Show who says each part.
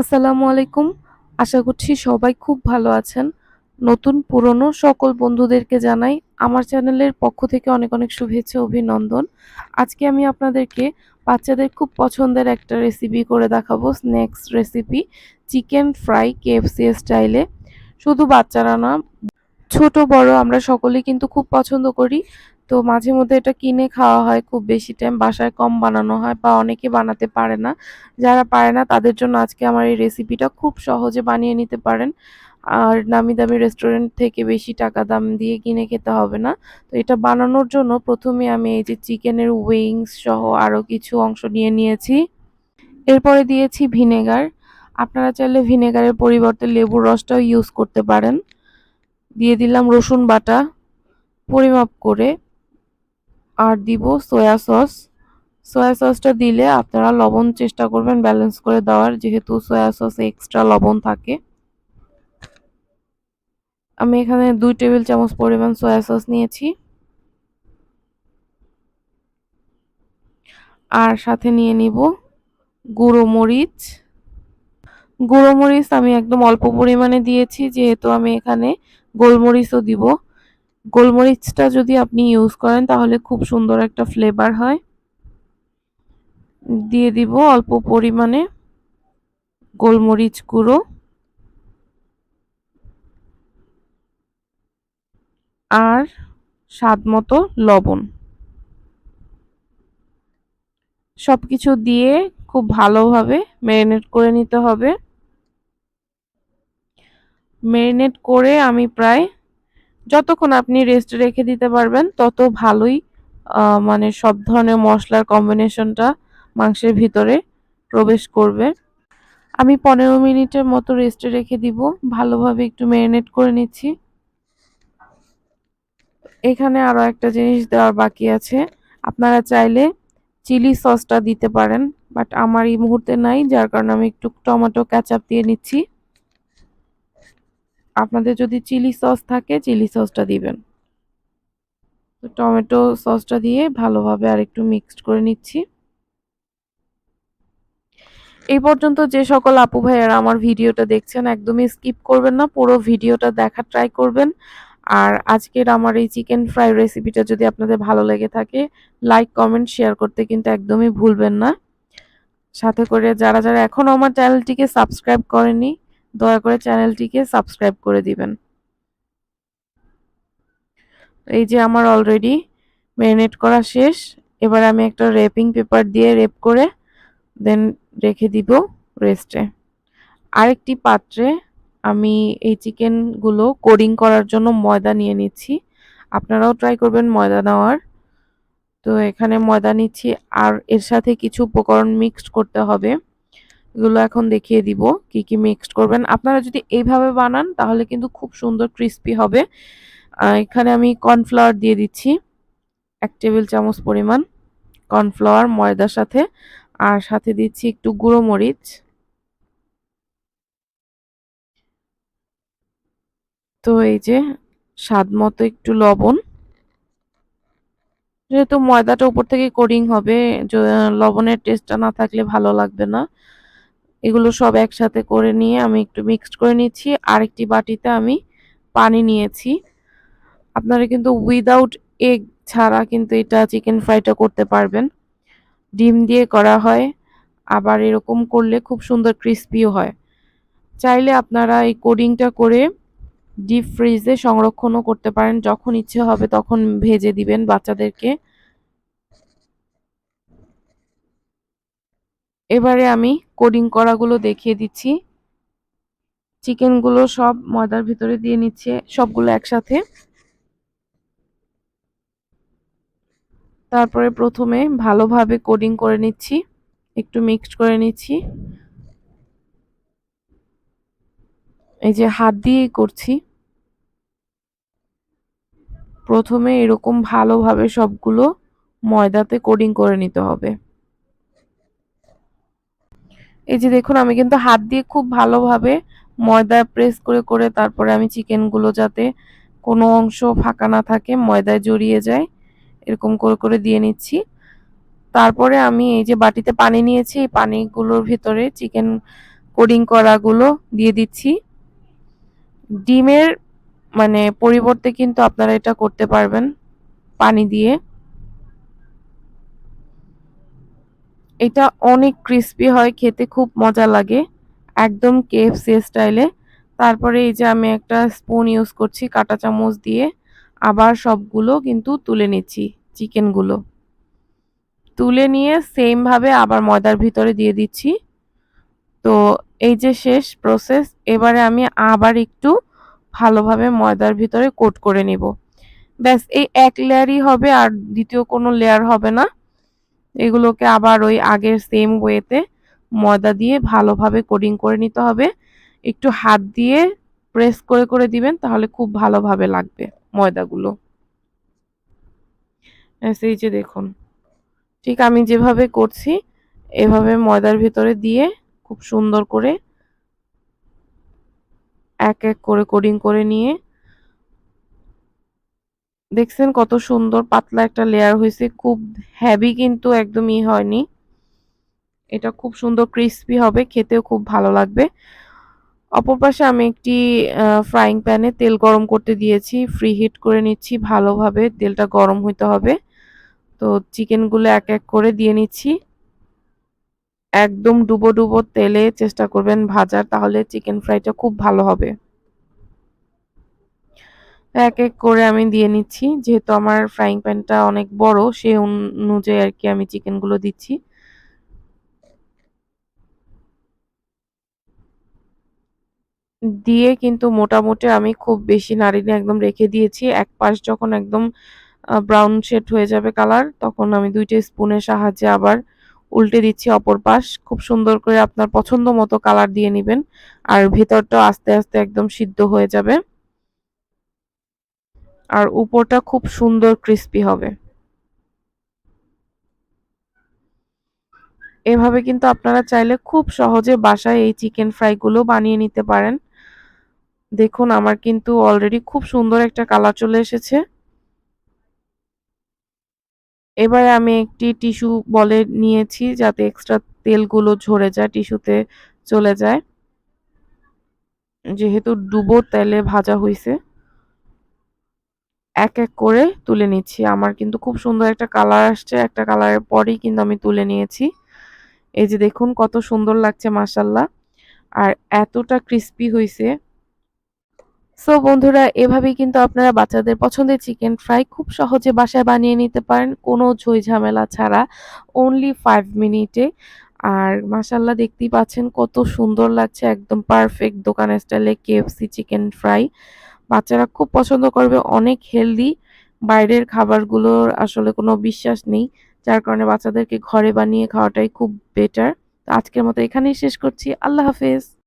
Speaker 1: আসসালামু আলাইকুম। আশা করছি সবাই খুব ভালো আছেন। নতুন, পুরনো সকল বন্ধুদেরকে জানাই আমার চ্যানেলের পক্ষ থেকে অনেক অনেক শুভেচ্ছা, অভিনন্দন। আজকে আমি আপনাদেরকে বাচ্চাদের খুব পছন্দের একটা রেসিপি করে দেখাবো snacks recipe chicken fry KFC স্টাইলে শুধু বাচ্চারা না, ছোট, বড় আমরা সকলেই কিন্তু খুব পছন্দ করি। তো মাঝে মধ্যে এটা কিনে খাওয়া হয়, খুব বেশি টাইম বাসায় কম বানানো হয় বা অনেকে বানাতে পারে না। যারা পারে না, তাদের জন্য আজকে আমার এই রেসিপিটা খুব সহজে বানিয়ে নিতে পারেন। আর নামি দামি রেস্টুরেন্ট থেকে বেশি টাকা দাম দিয়ে কিনে খেতে হবে না। তো এটা বানানোর জন্য প্রথমে আমি এই যে চিকেনের উইংস সহ আরও কিছু অংশ নিয়ে নিয়েছি। এরপরে দিয়েছি ভিনেগার আপনারা চাইলে ভিনেগারের পরিবর্তে লেবুর রসটাও ইউজ করতে পারেন। দিয়ে দিলাম রসুন বাটা, পরিমাপ করে। আর দিব সয়া সস সয়া সসটা দিলে আপনারা লবণ চেষ্টা করবেন ব্যালেন্স করে দেওয়ার, যেহেতু সয়া সসে এক্সট্রা লবণ থাকে। আমি এখানে দুই টেবিল চামচ পরিমাণ সয়া সস নিয়েছি। আর সাথে নিয়ে নিব গুঁড়ো মরিচ। গুঁড়ো মরিচ আমি একদম অল্প পরিমাণে দিয়েছি, যেহেতু আমি এখানে গোলমরিচও দিব। গোলমরিচটা যদি আপনি ইউজ করেন, তাহলে খুব সুন্দর একটা ফ্লেভার হয়। দিয়ে দিব অল্প পরিমাণে গোলমরিচ গুঁড়ো। আর স্বাদ মতো লবণ। সব কিছু দিয়ে খুব ভালোভাবে ম্যারিনেট করে নিতে হবে। ম্যারিনেট করে আমি প্রায় যতক্ষণ আপনি রেস্টে রেখে দিতে পারবেন, তত ভালোই মানে সব ধরনের মশলার কম্বিনেশনটা মাংসের ভিতরে প্রবেশ করবে। আমি পনেরো মিনিটের মতো রেস্টে রেখে দিব। ভালোভাবে একটু ম্যারিনেট করে নিচ্ছি। এখানে আরও একটা জিনিস দেওয়ার বাকি আছে। আপনারা চাইলে চিলি সসটা দিতে পারেন বাট আমার এই মুহূর্তে নাই, যার কারণে আমি একটু টমেটো ক্যাচাপ দিয়ে নিচ্ছি। আপনাদের যদি চিলি সস থাকে, চিলি সসটা দিবেন। তো টমেটো সসটা দিয়ে ভালোভাবে আর একটু মিক্সড করে নিচ্ছি। এই পর্যন্ত যে সকল আপু ভাইয়ারা আমার ভিডিওটা দেখছেন, একদমই স্কিপ করবেন না, পুরো ভিডিওটা দেখা ট্রাই করবেন। আর আজকের আমার এই চিকেন ফ্রাই রেসিপিটা যদি আপনাদের ভালো লেগে থাকে, লাইক, কমেন্ট, শেয়ার করতে কিন্তু একদমই ভুলবেন না। সাথে করে যারা যারা এখনও আমার চ্যানেলটিকে সাবস্ক্রাইব করেনি দয়া করে চ্যানেলটিকে সাবস্ক্রাইব করে দিবেন। এই যে আমার অলরেডি ম্যারিনেট করা শেষ, এবার আমি একটা রেপিং পেপার দিয়ে রেপ করে দেন রেখে দিব রেস্টে আরেকটি পাত্রে আমি এই চিকেনগুলো কোডিং করার জন্য ময়দা নিয়ে নিচ্ছি। আপনারাও ট্রাই করবেন ময়দা নেওয়ার। তো এখানে ময়দা নিচ্ছি আর এর সাথে কিছু উপকরণ মিক্সড করতে হবে। এগুলো এখন দেখিয়ে দিব কি কি মিক্সড করবেন। আপনারা যদি এইভাবে বানান, তাহলে কিন্তু খুব সুন্দর ক্রিস্পি হবে। এখানে আমি কর্নফ্লাওয়ার দিয়ে দিচ্ছি। এক টেবিল চামচ পরিমাণ কর্নফ্লাওয়ার ময়দার সাথে। আর সাথে দিচ্ছি একটু গুঁড়ো মরিচ। তো এই যে স্বাদ মতো একটু লবণ। যেহেতু ময়দাটা উপর থেকে কোডিং হবে লবণের টেস্টটা না থাকলে ভালো লাগবে না। এগুলো সব একসাথে করে নিয়ে আমি একটু মিক্সড করে নিচ্ছি। আরেকটি বাটিতে আমি পানি নিয়েছি। আপনারা কিন্তু উইদাউট এগ ছাড়া কিন্তু এটা চিকেন ফ্রাইটা করতে পারবেন। ডিম দিয়ে করা হয়, আবার এরকম করলে খুব সুন্দর ক্রিস্পিও হয়। চাইলে আপনারা এই কোডিংটা করে ডিপ ফ্রিজে সংরক্ষণও করতে পারেন। যখন ইচ্ছে হবে তখন ভেজে দিবেন বাচ্চাদেরকে। এবারে আমি কোডিং করাগুলো দেখিয়ে দিচ্ছি। চিকেনগুলো সব ময়দার ভিতরে দিয়ে নিচ্ছে, সবগুলো একসাথে। তারপরে প্রথমে ভালোভাবে কোডিং করে নিচ্ছি, একটু মিক্সড করে নিচ্ছি। এই যে হাত দিয়েই করছি। প্রথমে এরকম ভালোভাবে সবগুলো ময়দাতে কোডিং করে নিতে হবে। এই যে দেখুন, আমি কিন্তু হাত দিয়ে খুব ভালোভাবে ময়দা প্রেস করে করে তারপরে আমি চিকেনগুলো যাতে কোনো অংশ ফাঁকা না থাকে, ময়দায় জড়িয়ে যায়, এরকম করে করে দিয়ে নিচ্ছি। তারপরে আমি এই যে বাটিতে পানি নিয়েছি, এই পানিগুলোর ভিতরে চিকেন কোডিং করাগুলো দিয়ে দিচ্ছি। ডিমের মানে পরিবর্তে কিন্তু আপনারা এটা করতে পারবেন পানি দিয়ে। এটা অনেক ক্রিস্পি হয়, খেতে খুব মজা লাগে, একদম কেএফসি স্টাইলে তারপরে এই যে আমি একটা স্পুন ইউজ করছি কাঁটা চামচ দিয়ে, আবার সবগুলো কিন্তু তুলে নিচ্ছি চিকেনগুলো তুলে নিয়ে সেমভাবে আবার ময়দার ভিতরে দিয়ে দিচ্ছি। তো এই যে শেষ প্রসেস এবারে আমি আবার একটু ভালোভাবে ময়দার ভিতরে কোট করে নিব। ব্যাস, এই এক লেয়ারই হবে আর দ্বিতীয় কোনো লেয়ার হবে না। এগুলোকে আবার ওই আগের সেম ওয়েতে ময়দা দিয়ে ভালোভাবে কোডিং করে নিতে হবে। একটু হাত দিয়ে প্রেস করে করে দিবেন, তাহলে খুব ভালোভাবে লাগবে ময়দাগুলো। এই যে দেখুন। ঠিক আমি যেভাবে করছি, এভাবে ময়দার ভিতরে দিয়ে খুব সুন্দর করে এক এক করে কোডিং করে নিয়ে দেখছেন কত সুন্দর পাতলা একটা লেয়ার হয়েছে। খুব হ্যাভি কিন্তু একদমই হয়নি। এটা খুব সুন্দর ক্রিসপি হবে, খেতেও খুব ভালো লাগবে। অপর পাশে আমি একটি ফ্রাইং প্যানে তেল গরম করতে দিয়েছি। ফ্রি হিট করে নিচ্ছি ভালোভাবে, তেলটা গরম হইতে হবে। তো চিকেনগুলো এক এক করে দিয়ে নিচ্ছি। একদম ডুবো ডুবো তেলে চেষ্টা করবেন ভাজার, তাহলে চিকেন ফ্রাইটা খুব ভালো হবে। এক এক করে আমি দিয়ে নিচ্ছি। যেহেতু আমার ফ্রাইং প্যানটা অনেক বড়, সেই অনুযায়ী আর কি আমি চিকেনগুলো দিচ্ছি। দিয়ে কিন্তু মোটামুটি আমি খুব বেশি নাড়িয়ে একদম রেখে দিয়েছি। এক পাশ যখন একদম ব্রাউন শেড হয়ে যাবে কালার তখন আমি দুইটা স্পুনের সাহায্যে আবার উল্টে দিচ্ছি অপর পাশ। খুব সুন্দর করে আপনার পছন্দ মতো কালার দিয়ে নেবেন। আর ভেতরটা আস্তে আস্তে একদম সিদ্ধ হয়ে যাবে। আর উপরটা খুব সুন্দর ক্রিস্পি হবে। এভাবে কিন্তু আপনারা চাইলে খুব সহজে বাসায় এই চিকেন ফ্রাইগুলো বানিয়ে নিতে পারেন। দেখুন, আমার কিন্তু অলরেডি খুব সুন্দর একটা কালার চলে এসেছে। এবারে আমি একটি টিস্যু বলে নিয়েছি যাতে এক্সট্রা তেলগুলো ঝরে যায় টিস্যুতে চলে যায়। যেহেতু ডুবো তেলে ভাজা হয়েছে এক এক করে তুলে নিচ্ছি। আমার কিন্তু খুব সুন্দর একটা কালার আসছে, একটা কালারের পরেই কিন্তু আমি তুলে নিয়েছি। এই যে দেখুন কত সুন্দর লাগছে মাসাল্লাহ আর এতটা ক্রিস্পি হয়েছে সো বন্ধুরা, এভাবেই কিন্তু আপনারা বাচ্চাদের পছন্দের চিকেন ফ্রাই খুব সহজে বাসায় বানিয়ে নিতে পারেন। কোনো ঝই ঝামেলা ছাড়া অনলি ফাইভ মিনিটে আর মাসাল্লাহ দেখতেই পাচ্ছেন কত সুন্দর লাগছে। একদম পারফেক্ট দোকান স্টাইলে কেএফসি চিকেন ফ্রাই বাচ্চারা খুব পছন্দ করবে, অনেক হেলদি বাইরের খাবারগুলোর আসলে কোনো বিশ্বাস নেই, যার কারণে বাচ্চাদেরকে ঘরে বানিয়ে খাওয়াটাই খুব বেটার আজকের মতো এখানেই শেষ করছি। আল্লাহ হাফেজ।